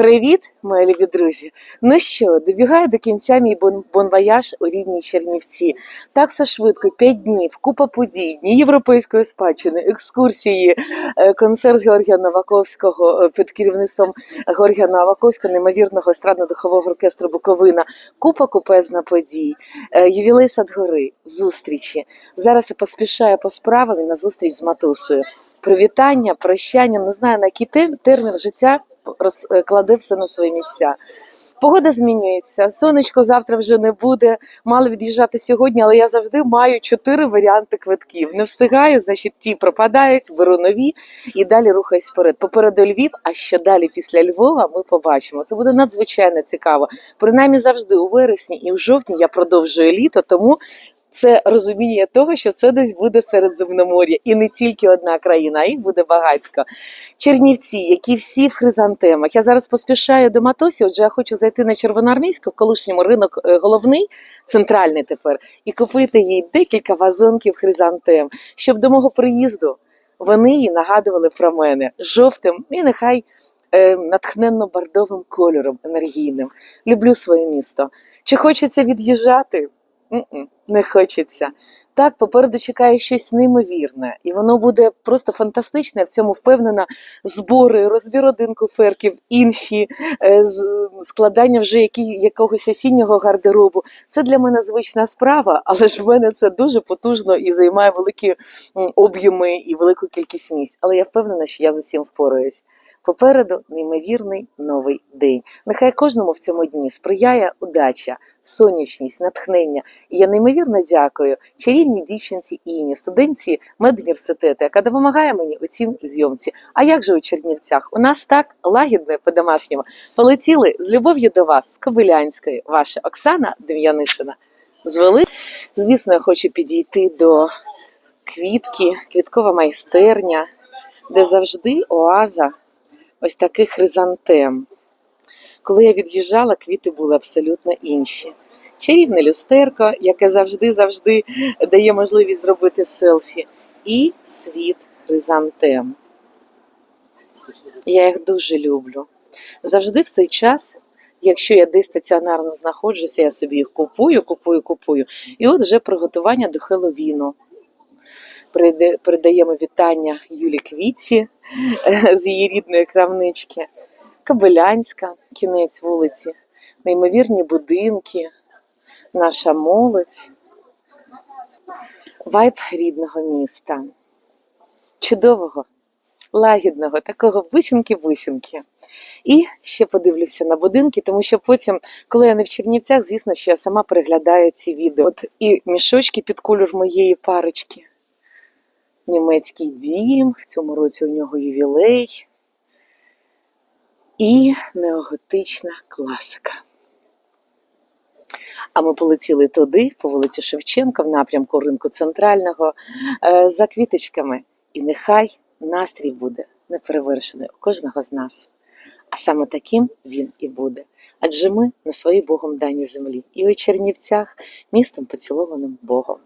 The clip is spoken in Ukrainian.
Привіт, мої любі друзі! Ну що, добігає до кінця мій бон- бонвояж у рідній Чернівці. Так все швидко, п'ять днів, купа подій, дні європейської спадщини, екскурсії, е, концерт Георгія Новаковського е, під керівництвом Георгія Новаковського, неймовірного естрадно-духового оркестру Буковина, купа купезна подій, е, ювілей Садгори, зустрічі. Зараз я поспішаю по справам і на зустріч з матусею. Привітання, прощання, не знаю на який термін життя розкладе все на свої місця. Погода змінюється, сонечко завтра вже не буде. Мало від'їжджати сьогодні, але я завжди маю чотири варіанти квитків. Не встигаю, значить, ті пропадають, беру нові і далі рухаюсь вперед. Попереду Львів, а що далі після Львова ми побачимо. Це буде надзвичайно цікаво. Принаймні завжди у вересні і в жовтні я продовжую літо, тому. Це розуміння того, що це десь буде Середземномор'я, і не тільки одна країна, а їх буде багатько. Чернівці, які всі в хризантемах. Я зараз поспішаю до матусі, отже, я хочу зайти на Червоноармійську, в колишньому ринок е, головний, центральний тепер, і купити їй декілька вазонків хризантем, щоб до мого приїзду вони їй нагадували про мене жовтим і нехай е, натхненно бордовим кольором енергійним. Люблю своє місто. Чи хочеться від'їжджати? Не хочеться. Так, попереду чекає щось неймовірне, і воно буде просто фантастичне. В цьому впевнена. Збори, розбір один куферків, інші е, складання вже якогось осіннього гардеробу. Це для мене звична справа, але ж в мене це дуже потужно і займає великі об'єми і велику кількість місць. Але я впевнена, що я з усім впораюсь. Попереду неймовірний новий день. Нехай кожному в цьому дні сприяє удача, сонячність, натхнення. І я неймовірно дякую чарівній дівчинці Іні, студентці медуніверситету, яка допомагає мені у цій зйомці. А як же у Чернівцях? У нас так лагідне по-домашньому. Полетіли з любов'ю до вас, з Кобилянської, ваша Оксана Дем'янишина. Звели. Звісно, я хочу підійти до квітки, квіткова майстерня, де завжди оаза ось таких хризантем. Коли я від'їжджала, квіти були абсолютно інші. Чарівне люстерко, яке завжди-завжди дає можливість зробити селфі, і світ хризантем. Я їх дуже люблю. Завжди в цей час, якщо я десь стаціонарно знаходжуся, я собі їх купую, купую, купую. І от вже приготування до Хеловіну. Передаємо вітання Юлі Квітці е, з її рідної крамнички. Кобилянська, кінець вулиці, неймовірні будинки, наша молодь, вайб рідного міста, чудового, лагідного, такого висінки-висінки. І ще подивлюся на будинки, тому що потім, коли я не в Чернівцях, звісно, що я сама переглядаю ці відео. От і мішочки під кольор моєї парочки. Німецький дім, в цьому році у нього ювілей і неоготична класика. А ми полетіли туди, по вулиці Шевченка, в напрямку ринку центрального, е, за квіточками. І нехай настрій буде неперевершений у кожного з нас. А саме таким він і буде. Адже ми на своїй Богом даній землі, і у Чернівцях, містом поцілованим Богом.